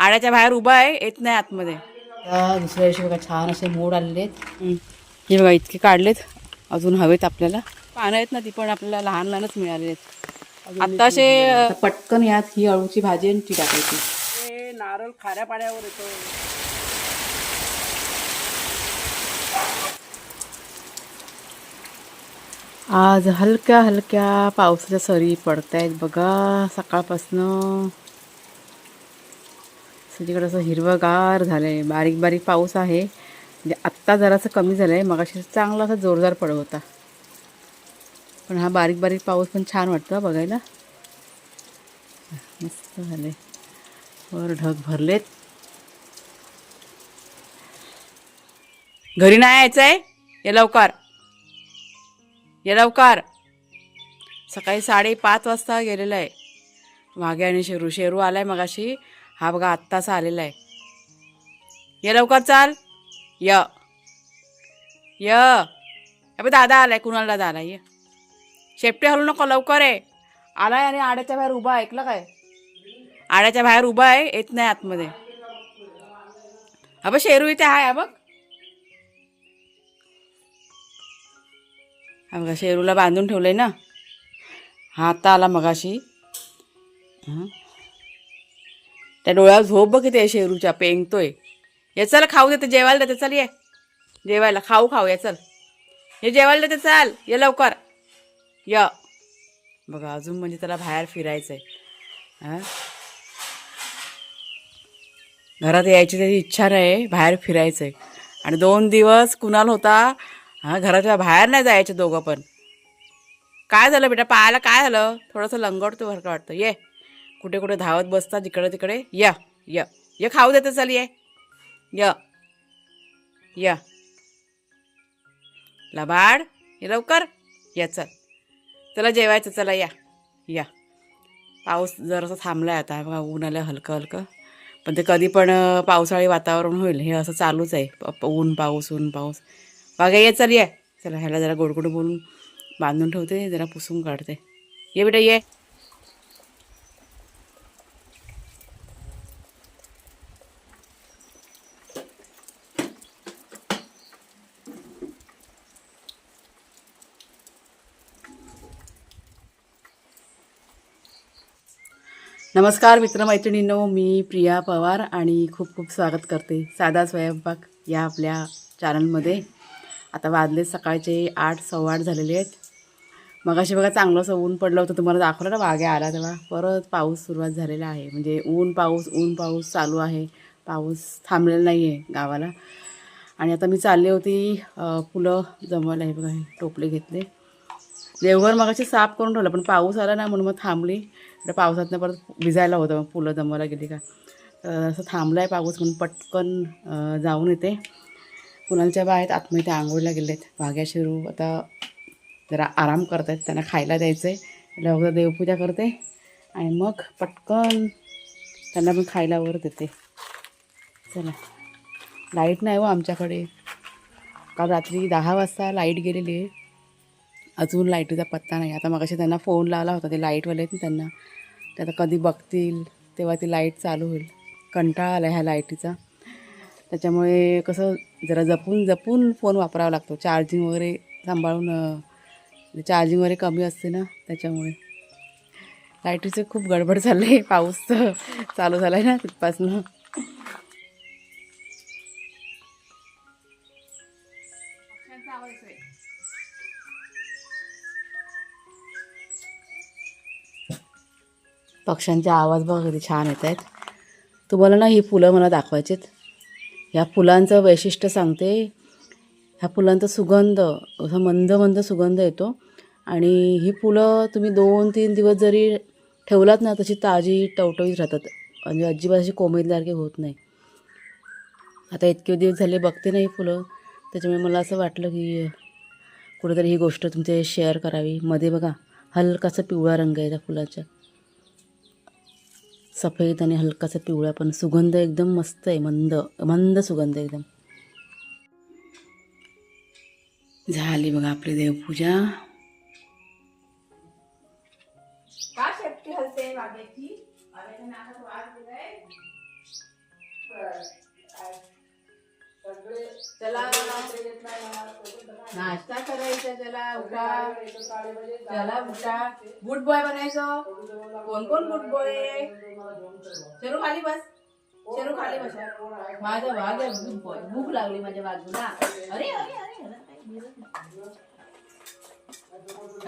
आड्याच्या बाहेर उभा आहे येत नाही आतमध्ये. आता दुसऱ्या दिवशी बघा छान असे मोड आलेले. हे बघा इतके काढलेत. अजून हवेत आपल्याला. पानं आहेत ना ती पण आपल्याला लहान लहानच मिळाले आहेत आता असे पटकन यात ही अळूची भाजी आणि ती टाकायची. नारळ खाऱ्या पाण्यावर येतो. आज हलक्या हलक्या पावसाच्या सरी पडत आहेत बघा सकाळपासनं. तिकडं असं हिरवंगार आहे बारीक बारीक पाऊस आहे. म्हणजे आत्ता जरासं कमी झालं आहे मगाशी चांगला असा जोरदार पडत होता. पण हा बारीक बारीक पाऊस पण छान वाटतं बघायला. मस्त झाले वर ढग भरलेत. घरी नाही यायचं आहे ये लवकर. ये लवकर. सकाळी साडेपाच वाजता गेलेला आहे वाघे आणि शेरू शेरू आलाय मगाशी. हा बघा आत्ताचा आलेला आहे. ये लवकर चाल. य. य. अबे दादा आलाय कुणाला दादा आलाय? ये. शेपटी हलू नको लवकर आहे आलाय आणि आड्याच्या बाहेर उभा ऐकलं काय? आड्याच्या बाहेर उभा आहे येत नाही आतमध्ये. हा शेरू इथे आहे बघ. हा बघा शेरूला बांधून ठेवलंय ना. हा आता आला मगाशी. हं. त्या डोळ्यावर झोप बघ किती आहे शेरूच्या पेंगतोय. ये चल खाऊ देते जेवायला देते चल ये. जेवायला खाऊ खाऊ ये चल. हे जेवायला देते चाल. ये लवकर. य. बघा अजून म्हणजे त्याला बाहेर फिरायचं आहे हां? घरात यायची त्याची इच्छा नाही बाहेर फिरायचं आहे आणि दोन दिवस कुणाल होता? हा घराच्या बाहेर नाही जायचे दोघं पण. काय झालं बेटा? पायाला काय झालं? थोडंसं लंगडतो भरकं का वाटतं. ये. कुठे कुठे धावत बसतात जिकडे तिकडे. या या. ये खाऊ देते चल ये. या. या. लबाड. ये लवकर. या चल. चला जेवायचं चला या. या. पाऊस जरासा थांबलाय आता. बघा ऊन आलं हलकं हलकं. पण ते कधी पण पावसाळी वातावरण होईल. हे असं चालूच आहे. प- ऊन पाऊस ऊन पाऊस. बघा ये चल ये. चला ह्याला जरा गोडगोड बोलून बांधून ठेवते. जरा पुसून काढते. ये बेटा ये. नमस्कार मित्रमैत्रिणींनो. मी प्रिया पवार आणि खूप खूप स्वागत करते साधा स्वयंपाक या आपल्या चॅनलमध्ये. आता वाजले सकाळचे आठ सव्वा आठ झालेले आहेत. मगाशी बघा चांगलं असं ऊन पडलं होतं. तुम्हाला दाखवलं ना वाघ्या आला तेव्हा. परत पाऊस सुरुवात झालेला आहे. म्हणजे ऊन पाऊस ऊन पाऊस चालू आहे. पाऊस थांबलेला नाही आहे गावाला. आणि आता मी चालली होती फुलं जमवायला. हे बघा हे टोपले घेतले. देवघर मगाशी साफ करून ठेवलं पण पाऊस आला ना म्हणून मग थांबली. इकडे पावसातनं परत भिजायला होतं मग फुलं जमवायला गेली का? तर असं थांबलं आहे पाऊस म्हणून पटकन जाऊन येते. कुणालच्या बाहेर आतमध्ये आंघोळीला गेले आहेत शिरू आता जरा आराम करत आहेत त्यांना खायला द्यायचं आहे लवकर देवपूजा करते. आणि मग पटकन त्यांना पण खायला वर देते. चला. लाइट नाही हो आमच्याकडे. काल रात्री दहा वाजता लाइट गेलेली आहे. अजून लाईटीचा पत्ता नाही. आता मगाशी त्यांना फोन लावला होता ते लाईटवाले आहेत त्यांना. ते आता कधी बघतील तेव्हा ती लाइट चालू होईल. कंटाळा आला ह्या लाईटीचा. त्याच्यामुळे कसं जरा जपून जपून फोन वापरावा लागतो. चार्जिंग वगैरे सांभाळून म्हणजे चार्जिंग वगैरे कमी असते ना त्याच्यामुळे. लाईटीचं खूप गडबड चाललं आहे पाऊस तर चालू झाला आहे ना तिथपासनं. पक्ष्यांचे आवाज बघा किती छान येत आहेत तुम्हाला ना ही फुलं मला दाखवायची आहेत ह्या फुलांचं वैशिष्ट्य सांगते. ह्या फुलांचा सुगंध असा मंद मंद सुगंध येतो. आणि ही फुलं तुम्ही दोन तीन दिवस जरी ठेवलात ना तशी ताजी टवटवीत राहतात. म्हणजे अजिबात अशी कोमेजल्यासारखी होत नाही. आता इतके दिवस झाले बघते ना ही फुलं. त्याच्यामुळे मला असं वाटलं की कुठेतरी ही गोष्ट तुमचे शेअर करावी. मध्ये बघा हलकासा पिवळा रंग आहे त्या फुलाच्या. सफेद आणि हलकासा पिवळा पण सुगंध एकदम मस्त आहे मंद मंद सुगंध एकदम. झाली बघा आपली देवपूजा. त्याला नाश्ता करायचा त्याला उठा. त्याला उठा. गुड बॉय बनायचं. कोण कोण गुड बॉय शेरू खाली बस. शेरू खाली बस. माझा वाघ आहे गुड बॉय भूक लागली माझ्या बाजूला अरे अरे अरे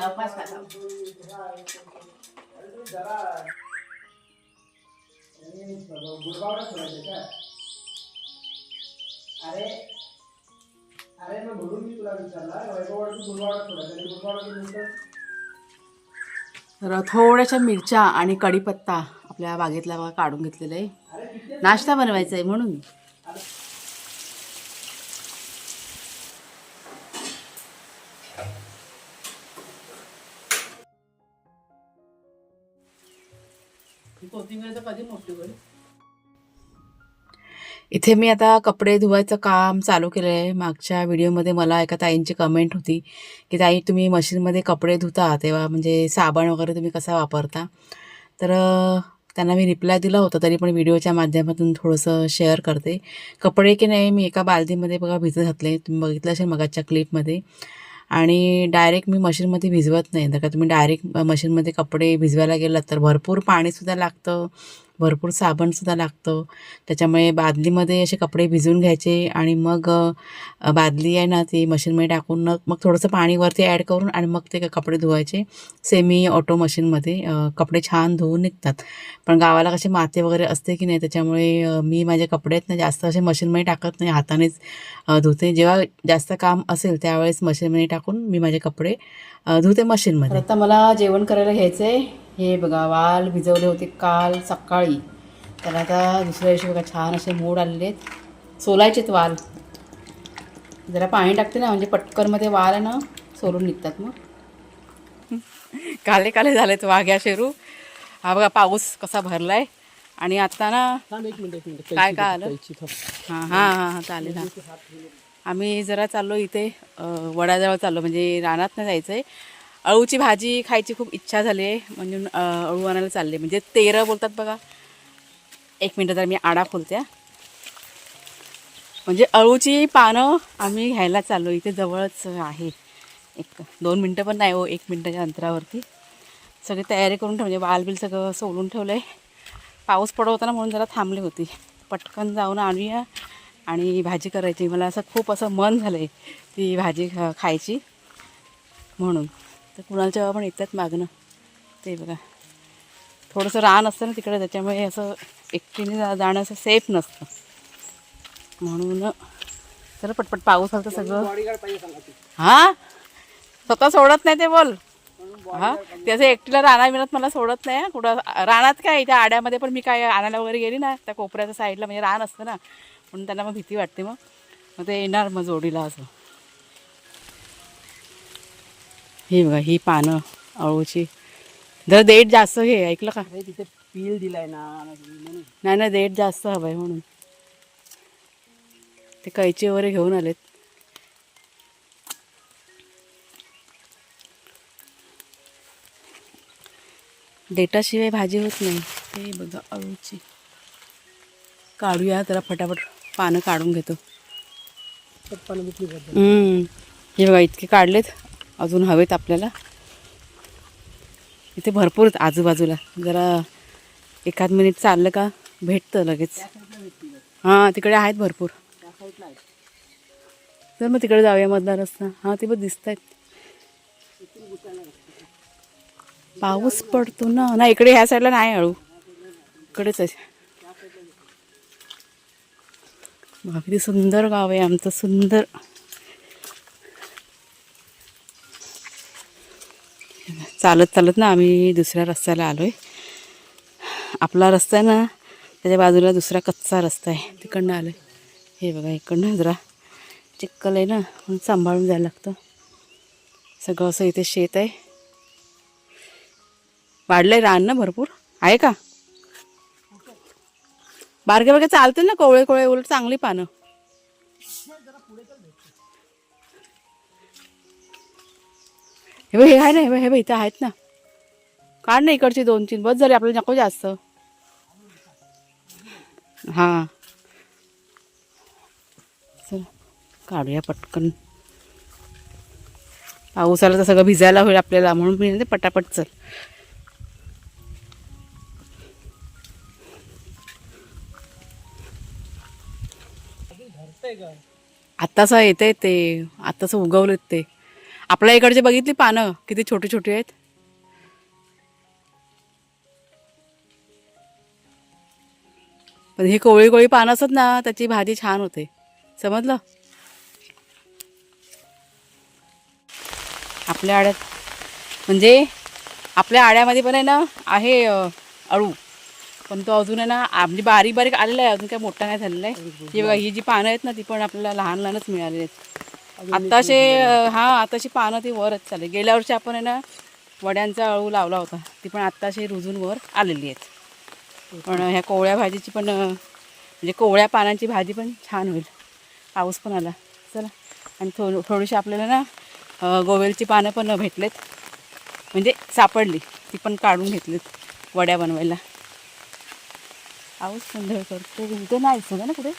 उपास खाता. अरे अरे मग म्हणून मी तुला विचारला वैभववाडी गुरुवाडा गुरुवाडा नंतर तर थोड्याशा मिरच्या आणि कढीपत्ता आपल्या बागेतला बघा काढून घेतलेला आहे. नाश्ता बनवायचा आहे म्हणून. कोथिंबीर कधी मोठी होईल? इथे मी आता कपडे धुवायचं काम चालू केलं आहे मागच्या व्हिडिओमध्ये मला एका ताईंची कमेंट होती की ताई तुम्ही मशीनमध्ये कपडे धुता तेव्हा म्हणजे साबण वगैरे तुम्ही कसा वापरता? तर त्यांना मी रिप्लाय दिला होता तरी पण व्हिडिओच्या माध्यमातून थोडंसं शेअर करते. कपडे की नाही मी एका बालदीमध्ये बघा भिजत घातले. तुम्ही बघितलं असेल मगाच्या क्लिपमध्ये आणि डायरेक्ट मी मशीनमध्ये भिजवत नाही. तर का तुम्ही डायरेक्ट मशीनमध्ये कपडे भिजवायला गेलात तर भरपूर पाणीसुद्धा लागतं. भरपूर साबणसुद्धा लागतं. त्याच्यामुळे बादलीमध्ये असे कपडे भिजवून घ्यायचे आणि मग बादली आहे ना ती मशीनमध्ये टाकून मग थोडंसं पाणी वरती ॲड करून आणि मग ते कपडे धुवायचे. सेमी ऑटो मशीनमध्ये कपडे छान धुवून निघतात. पण गावाला कसे माती वगैरे असते की नाही त्याच्यामुळे मी माझे कपडे आहेत ना जास्त असे मशीनमध्ये टाकत नाही हातानेच धुते. जेव्हा जास्त काम असेल त्यावेळेस मशीनमध्ये टाकून मी माझे कपडे धुते मशीनमध्ये. आता मला जेवण करायला घ्यायचं आहे हे बघा वाल भिजवले होते काल सकाळी. त्याला आता दुसऱ्या दिवशी बघा छान असे मोड आलेले आहेत. सोलायचेत वाल. जरा पाणी टाकते ना म्हणजे पटकनमध्ये वाल आहे ना सोलून निघतात मग. काले काले झालेत वाघ्या शेरू. हा बघा पाऊस कसा भरलाय. आणि आता ना थांब एक मिनिट एक मिनिट. काय काय आलं? हां हां हां हां चालेल हां. आम्ही जरा चाललो इथे वडाजवळ चाललो म्हणजे रानात नाही जायचं आहे अळूची भाजी खायची खूप इच्छा झाली आहे. म्हणून अळू आणायला चालले. म्हणजे तेरं बोलतात बघा. एक मिनटं तर मी आडा खोलत्या म्हणजे अळूची पानं आम्ही घ्यायला चाललो. इथे जवळच आहे. एक दोन मिनटं पण नाही हो एक मिनटाच्या अंतरावरती. सगळी तयारी करून ठेवले. म्हणजे बालबिल सगळं सोलून ठेवलं आहे पाऊस पडत होता ना म्हणून जरा थांबली होती. पटकन जाऊन आणूया. आणि भाजी करायची. मला असं खूप असं मन झालं आहे ती भाजी खा खायची. म्हणून. तर कुणाच्या पण येतात मागणं ते बघा. थोडंसं रान असतं ना तिकडे त्याच्यामुळे असं एकटीने जा जाणं असं सेफ नसतं. म्हणून जरा पटपट पाऊस आलं तर सगळं हां? स्वतः सोडत नाही ते बोल. हां? त्याचं एकटीला राणा मिळत मला सोडत नाही कुठं रानात काय त्या आड्यामध्ये पण मी काय आणायला वगैरे गेली ना त्या कोपऱ्याच्या साईडला म्हणजे रान असतं ना. म्हणून त्यांना मग भीती वाटते मग. मग ते येणार मग जोडीला असं. ही बघा ही पानं अळूची. जर देठ जास्त घे ऐकलं का? तिथे पील दिलाय ना नाही ना देठ जास्त हवं आहे म्हणून. ते कैची वगैरे घेऊन आलेत. देटाशिवाय भाजी होत नाही. ते बघा अळूची. काढूया जरा फटाफट पानं काढून घेतो. हे बघा इतके काढलेत. अजून हवेत आपल्याला. इथे भरपूर आहेत आजूबाजूला. जरा एखाद मिनिट चाललं का भेटतं लगेच. हां तिकडे आहेत भरपूर. तर मग तिकडे जाऊया मधला रस्ता. हां ते पण दिसत आहेत पाऊस पडतो ना. ना इकडे ह्या साईडला नाही अळू इकडेच आहे. बघा सुंदर गाव आहे आमचं सुंदर. चालत चालत ना आम्ही दुसऱ्या रस्त्याला आलो आहे आपला रस्ता आहे ना त्याच्या बाजूला दुसरा कच्चा रस्ता आहे. तिकडनं आलो आहे हे बघा इकडनं जरा चिक्कल आहे ना म्हणून सांभाळून जायला लागतं. सगळं असं इथे शेत आहे. वाढलंय रान ना भरपूर. आहे का? बारके बारके चालतील ना कोवळे कोवळे उलट चांगली पानं. हे बघ हे आहे ना हे बघ हे बघ इथं आहेत ना. काढ ना इकडची दोन तीन बस झाली आपल्याला नको जास्त. हां. चल काढूया पटकन. पाऊस आला तर सगळं भिजायला होईल आपल्याला म्हणून मी ते पटापट चल. आत्ताच येते ते आत्ताच उगवलेत ते. आपल्या इकडचे बघितली पानं किती छोटी छोटी आहेत? पण ही कोळी कोळी पानं असत ना त्याची भाजी छान होते. समजलं? आपल्या आड्यात म्हणजे आपल्या आड्यामध्ये पण आहे ना आहे अळू. पण तो अजून आहे ना म्हणजे बारीक बारीक आलेला आहे अजून काय मोठा नाही झालेला आहे. ही बघा ही जी पानं आहेत ना ती पण आपल्याला लहान लहानच मिळालेली आहेत. आत्ताशे हा आताशी पानं ती वरच चालली. गेल्या वर्षी आपण आहे ना वड्यांचा अळू लावला होता. ती पण आत्ताशी रुजून वर आलेली आहेत. पण ह्या कोवळ्या भाजीची पण म्हणजे कोवळ्या पानांची भाजी पण छान होईल. पाऊस पण आला. चला. आणि थो थोडीशी आपल्याला ना गोवेलची पानं पण भेटलेत. म्हणजे सापडली. ती पण काढून घेतलीत वड्या बनवायला. पाऊस पण धड करतो. उद्या नाही सगळं ना कुठे?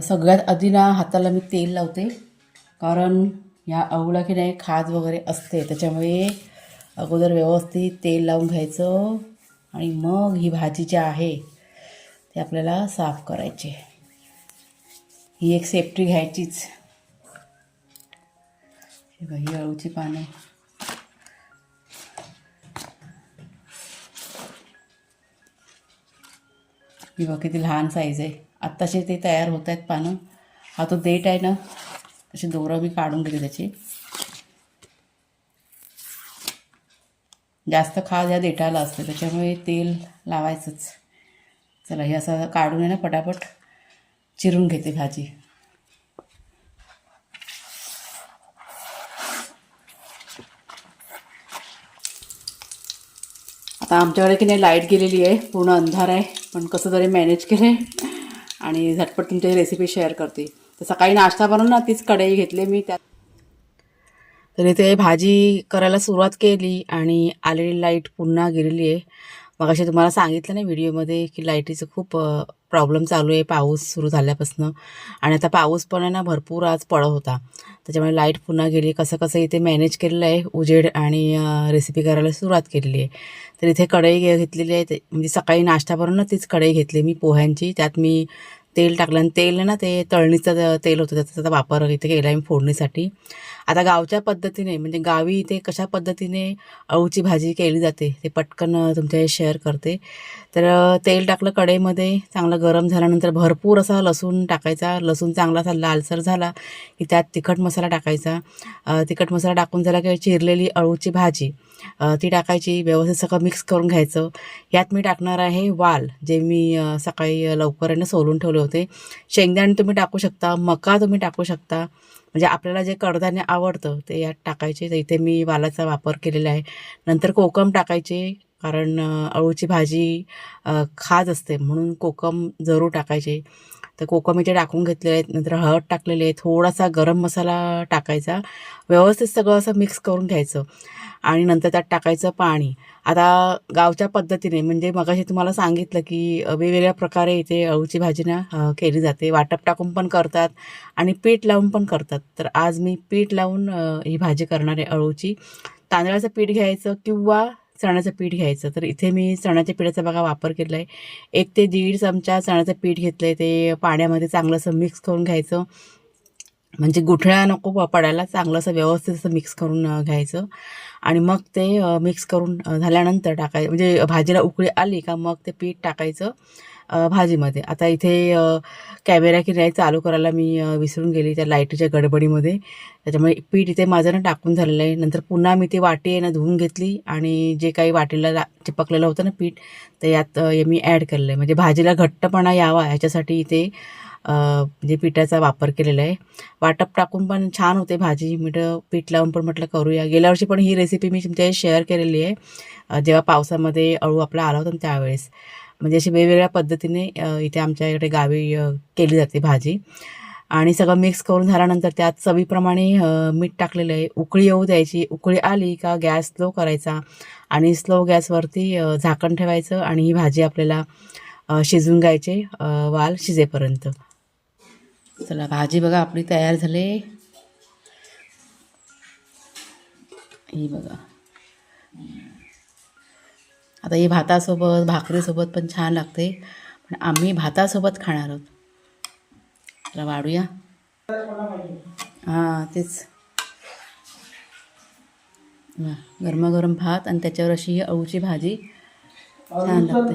सगळ्यात आधी ना हाताला मी तेल लावते कारण ह्या आवळा की नाही खाज वगैरे असते त्याच्यामुळे अगोदर व्यवस्थित तेल लावून घ्यायचं आणि मग ही भाजी जी आहे ती आपल्याला साफ करायची. ही एक सेफ्टी घ्यायचीच. हे बघ, ही अळूची पानं. ही बघ किती लहान साईज आहे. आत्ताचे ते तयार होत आहेत पानं. हा तो देठ आहे ना अशी दोरं मी काढून घेते त्याची. जास्त खाज या देठाला असते त्याच्यामुळे तेल लावायचंच. चला हे असं काढून आहे ना पटापट चिरून घेते भाजी. आता आमच्याकडे की नाही लाइट गेलेली आहे पूर्ण अंधार आहे पण कसं तरी मॅनेज केलं आहे आणि झटपट तुमची रेसिपी शेअर करते. तर सकाळी नाश्ता बनवून ना तीच कढई घेतली मी त्यात. तर इथे भाजी करायला सुरुवात केली आणि आलेली लाइट पुन्हा गेलेली आहे. मग असे तुम्हाला सांगितलं ना व्हिडिओमध्ये की लाईटीचं खूप प्रॉब्लेम चालू आहे पाऊस सुरू झाल्यापासून. आणि आता पाऊस पण आहे ना भरपूर आज पडत होता. त्याच्यामुळे लाइट पुन्हा गेली. कसं कसं इथे मॅनेज केलेलं आहे उजेड आणि रेसिपी करायला सुरुवात केलेली आहे. तर इथे कढई घेतलेली आहे. ते- म्हणजे सकाळी नाश्ता भरून ना तीच कढई घेतली मी पोह्यांची. त्यात मी तेल टाकलं आणि तेल ना ते तळणीचं तेल होतं त्याचा त्याचा वापर इथे केला आहे मी फोडणीसाठी. आता गावच्या पद्धतीने म्हणजे गावी इथे कशा पद्धतीने अळूची भाजी केली जाते ते पटकन तुमच्या शेअर करते. तर तेल टाकलं कढईमध्ये चांगलं गरम झाल्यानंतर भरपूर असा लसूण टाकायचा. लसूण चांगला असा लालसर झाला की त्यात तिखट मसाला टाकायचा. तिखट मसाला टाकून झाला की चिरलेली अळूची भाजी ती टाकायची व्यवस्थित सगळं मिक्स करून घ्यायचं. यात मी टाकणार आहे वाल जे मी सकाळी अ, लवकर सोलून ठेवले होते. शेंगदाणे तुम्ही टाकू शकता मका तुम्ही टाकू शकता. म्हणजे आपल्याला जे कडधान्य आवडतं ते यात टाकायचे. तर इथे मी वालाचा वापर केलेला आहे. नंतर कोकम टाकायचे कारण अळूची भाजी खाज असते म्हणून कोकम जरूर टाकायचे. तर कोकम इथे टाकून घेतलेले आहेत नंतर हळद टाकलेली आहे थोडासा गरम मसाला टाकायचा. व्यवस्थित सगळं असं मिक्स करून घ्यायचं आणि नंतर त्यात टाकायचं पाणी. आता गावच्या पद्धतीने म्हणजे मगाशी तुम्हाला सांगितलं की वेगवेगळ्या प्रकारे इथे अळूची भाजी ना केली जाते. वाटप टाकून पण करतात आणि पीठ लावून पण करतात. तर आज मी पीठ लावून ही भाजी करणार आहे अळूची. तांदळाचं पीठ घ्यायचं किंवा चण्याचं पीठ घ्यायचं. तर इथे मी चण्याच्या पिठाचा बघा वापर केला आहे एक ते दीड चमचा चण्याचं पीठ घेतलं आहे ते पाण्यामध्ये चांगलं असं मिक्स करून घ्यायचं. म्हणजे गुठळ्या नको पडायला चांगलं असं व्यवस्थित असं मिक्स करून घ्यायचं. आणि मग ते मिक्स करून झाल्यानंतर टाकायचं म्हणजे भाजीला उकळी आली का मग ते पीठ टाकायचं. भाजीमध्ये. आता इथे कॅमेरा की नाही चालू करायला मी विसरून गेली त्या लाईटीच्या गडबडीमध्ये. त्याच्यामुळे पीठ इथे माझं ना टाकून झालेलं आहे. नंतर पुन्हा मी ती वाटी आहे ना धुवून घेतली आणि जे काही वाटीला चिपकलेलं होतं ना पीठ तर यात हे मी ॲड केलेलं आहे. म्हणजे भाजीला घट्टपणा यावा ह्याच्यासाठी इथे म्हणजे पिठाचा वापर केलेला आहे. वाटप टाकून पण छान होते भाजी. मीठ पीठ लावून पण म्हटलं करूया. गेल्या वर्षी पण ही रेसिपी मी तुमच्याशी शेअर केलेली आहे. जेव्हा पावसामध्ये अळू आपला आला होता ना त्यावेळेस. म्हणजे अशी वेगवेगळ्या पद्धतीने इथे आमच्या इकडे गावी केली जाते भाजी. आणि सगळं मिक्स करून झाल्यानंतर त्यात चवीप्रमाणे मीठ टाकलेलं आहे. उकळी येऊ द्यायची. उकळी आली का गॅस स्लो करायचा आणि स्लो गॅसवरती झाकण ठेवायचं आणि ही भाजी आपल्याला शिजून घ्यायचे वाल शिजेपर्यंत. चला भाजी बघा आपली तयार झाली. ही बघा. आता ही भातासोबत भाकरीसोबत पण छान लागते. पण आम्ही भातासोबत खाणार आहोत. तर वाढूया. हां तेच. गरमागरम भात आणि त्याच्यावर अशी ही अळूची भाजी. छान लागते.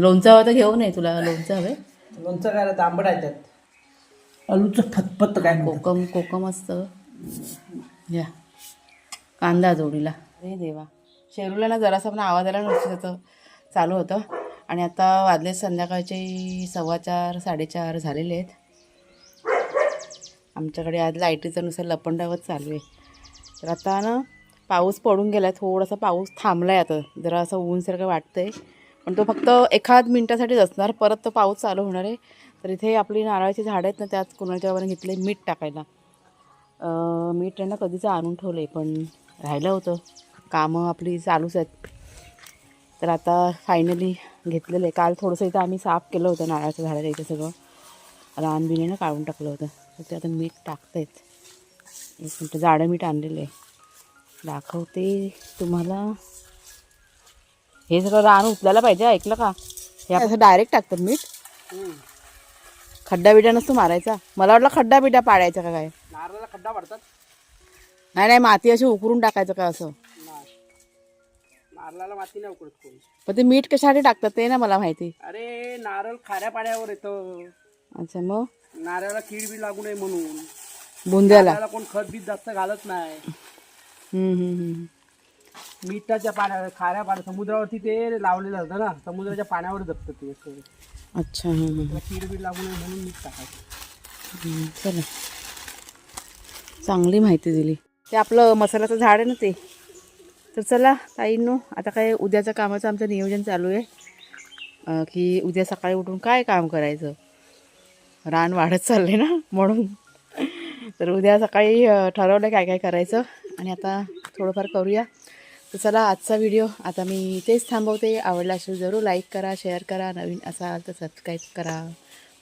लोणचं हवं तर घेऊन ये तुला लोणचं हवे लोणचं काय तांबड आहे त्यात. आलूचं फतफत काय. कोकम कोकम असतं. या कांदा जोडीला. अरे देवा. शेरूला ना जरासा पण आवाज आला नुसतं त्याचं चालू होतं. आणि आता वाजले संध्याकाळचे सव्वा चार साडेचार झालेले आहेत. आमच्याकडे आज लाईटीचं नुसार लपंडावत चालू आहे. तर आता ना पाऊस पडून गेला आहे थोडासा पाऊस थांबला आहे आता. जरा असं ऊनसारखं वाटतं आहे पण तो फक्त एखाद मिनटासाठीच असणार. परत तो पाऊस चालू होणार आहे. तर इथे आपली नारळाची झाडं आहेत ना त्यात कुणाच्या वर घेतले मीठ टाकायला. मीठ त्यांना कधीचं आणून ठेवलं आहे पण राहिलं होतं. कामं आपली चालूच आहेत. तर आता फायनली घेतलेलं. आहे काल थोडंसं इथं आम्ही साफ केलं होतं नारळाच्या झाडाला इथं सगळं. रानबिने ना काढून टाकलं होतं. तर ते आता मीठ टाकतायत. एक मिनटं जाडं मीठ आणलेलं आहे. दाखवते तुम्हाला. हे सगळं रान उचलायला पाहिजे ऐकलं का? हे असं डायरेक्ट टाकतात मीठ? खड्डा बिड्डा नसतो मारायचा. मला वाटलं खड्डा बिड्डा पाडायचा का काय? नारळाला खड्डा पडतात नाही नाही माती अशी उकरून टाकायचं का असं? नारळाला माती नाही उकडत कोण. पण ते मीठ कशासाठी टाकतात ते ना मला माहिती. अरे नारळ खाऱ्या पाण्यावर येतं. अच्छा मग? नारळाला कीड बी लागू नये म्हणून. बुंद्याला. नारळाला कोण खत बीत जास्त घालत नाही. हम्म, हम्म, हम्म. मिठाच्या पाण्या खाऱ्या पाण्या समुद्रावरती ते लावलेलं असतं ना. समुद्राच्या पाण्यावर जगतं ते असं. अच्छा हम्म, हम्म, त्याला कीड बी लागू नये म्हणून मीठ टाकायचं. हम्म. चला. चांगली माहिती दिली. ते आपलं मसाल्याचं झाड आहे ना ते? तर चला ताईंनो आता काय उद्याचं कामाचं आमचं नियोजन चालू आहे. की उद्या सकाळी उठून काय काम करायचं? रान वाढत चालले ना म्हणून. तर उद्या सकाळी ठरवलं काय काय करायचं आणि आता थोडंफार करूया. तर चला आजचा व्हिडिओ आता मी इथेच थांबवते. आवडला असेल जरूर लाईक करा शेअर करा नवीन असाल तर सबस्क्राईब करा.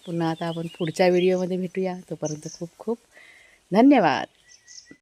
पुन्हा आता आपण पुढच्या व्हिडिओमध्ये भेटूया. तोपर्यंत खूप खूप धन्यवाद.